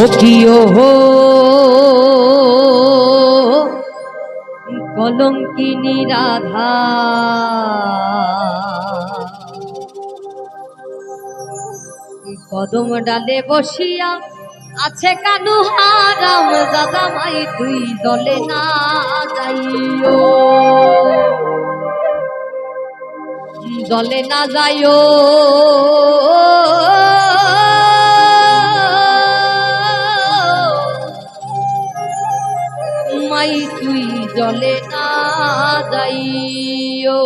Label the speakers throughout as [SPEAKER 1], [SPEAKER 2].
[SPEAKER 1] সখিও হো কিনি রাধা। কদম ডালে বসিয়া আছে কানু হারাম দাদা মাই তুই দলে না যাইও। দলে না যাইও। জলে না যাইও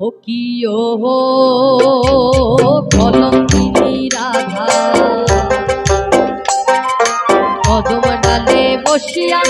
[SPEAKER 1] ও কি ও রাধা। কদম ডালে বসিয়া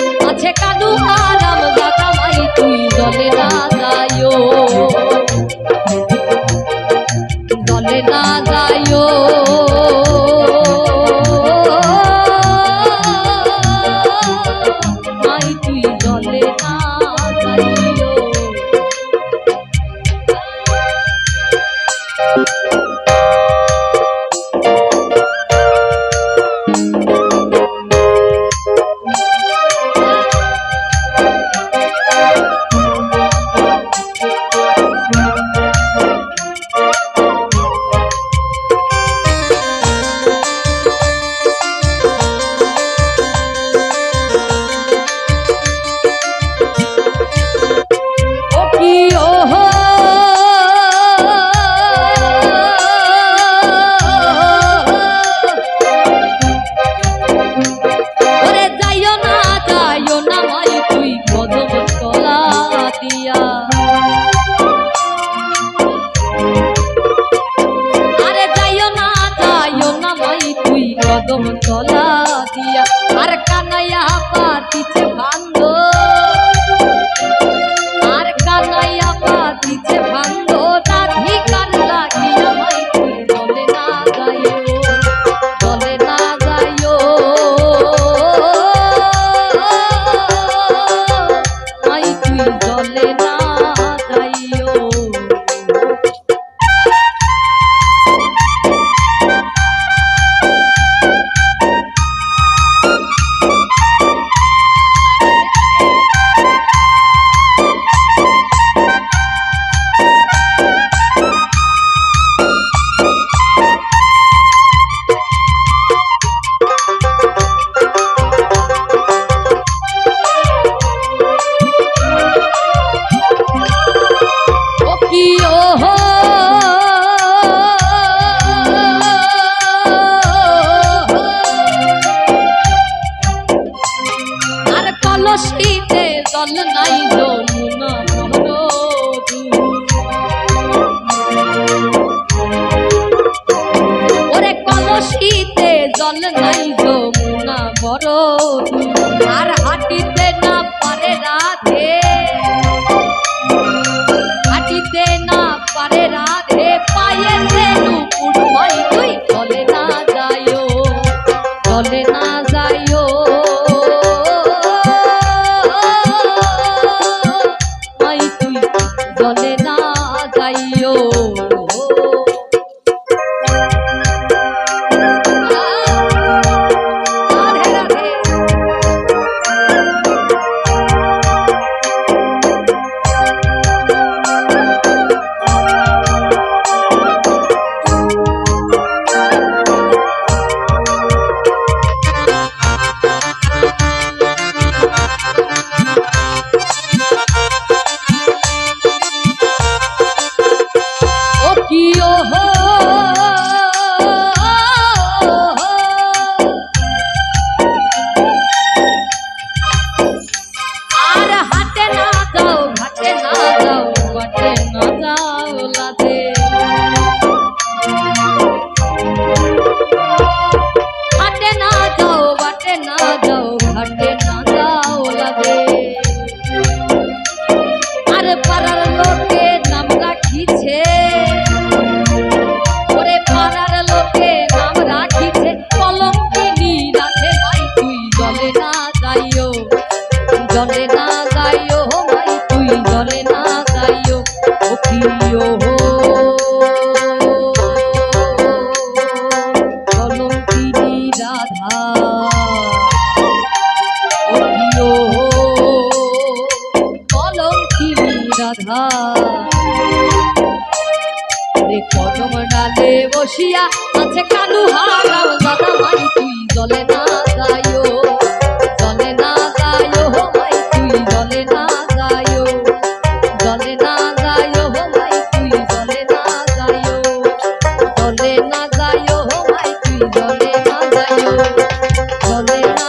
[SPEAKER 1] কদম তলা দিয়া আর কানাইয়া পাতিছে ভাঙ্গ loro. কদম ডালে বসিয়া আছে দাদা ভাই তুই জলে না জলে না যাইও হো ভাই, তুই জলে না যাইও। জলে না যাইও হো ভাই, তুই জলে না যাইও। জলে না যাইও হো ভাই, তুই জলে না যাইও। জলে না